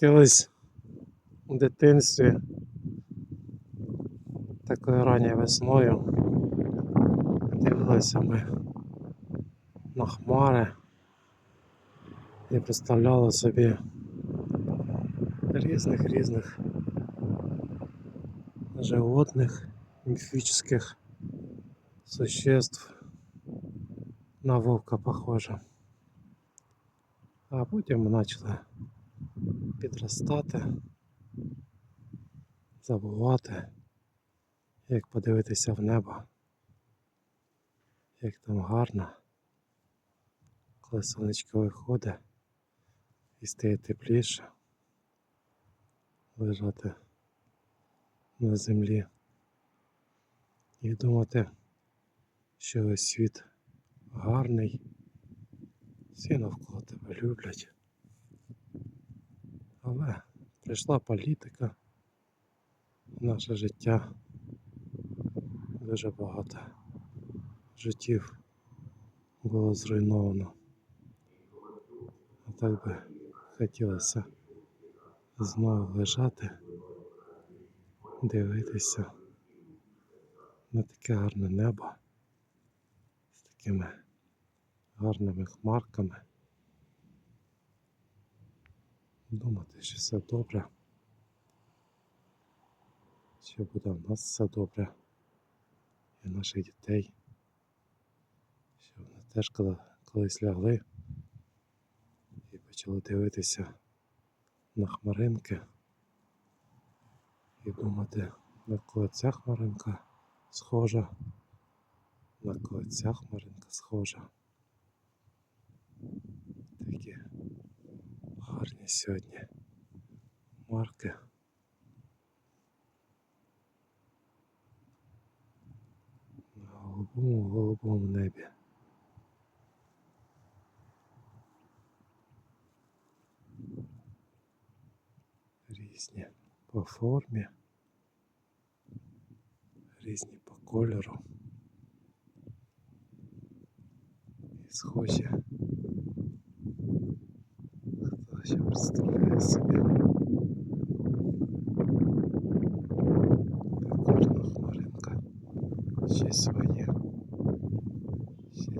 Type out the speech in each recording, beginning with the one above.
Колись у дитинстві такою ранньою весною дивилися ми на хмари і представляли собі різних різних животних, міфічних существ на вовка похоже. А потім почали підростати, забувати, як подивитися в небо, як там гарно, коли сонечко виходить і стає тепліше, лежати на землі і думати, що весь світ гарний, всі навколо тебе люблять. Але прийшла політика, в наше життя дуже багато життів було зруйновано. А так би хотілося знову лежати, дивитися на таке гарне небо з такими гарними хмарками. Думати, що все добре. Що буде в нас все добре і в наших дітей. Що вони теж коли, колись лягли і почали дивитися на хмаринки і думати, на кого ця хмаринка схожа, на кого ця хмаринка схожа. Такі гарні сьогодні марки. На голубому голубому небі. Різні по формі, різні по кольору. І схожі.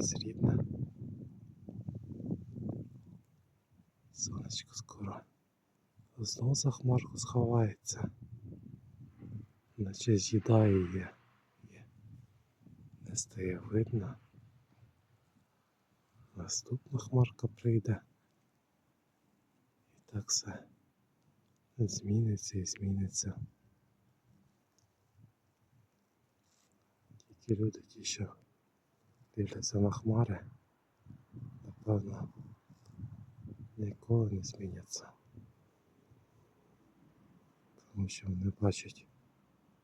Рідне. Сонечко скоро знову за хмарку сховається, наче з'їдає її не стає видно. Наступна хмарка прийде. І так все зміниться і зміниться. Тільки люди ті, що дивляться на хмари, напевно, ніколи не зміняться. Тому що вони бачать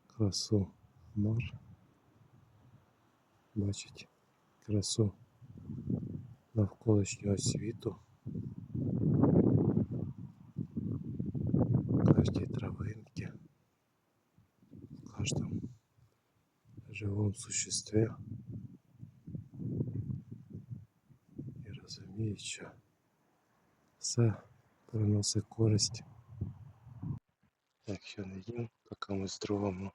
красу хмар, бачать красу навколишнього світу. Кожній травинке, в каждом живом существе. І розуміють, що все приносить користь, якщо не їм, то комусь другому.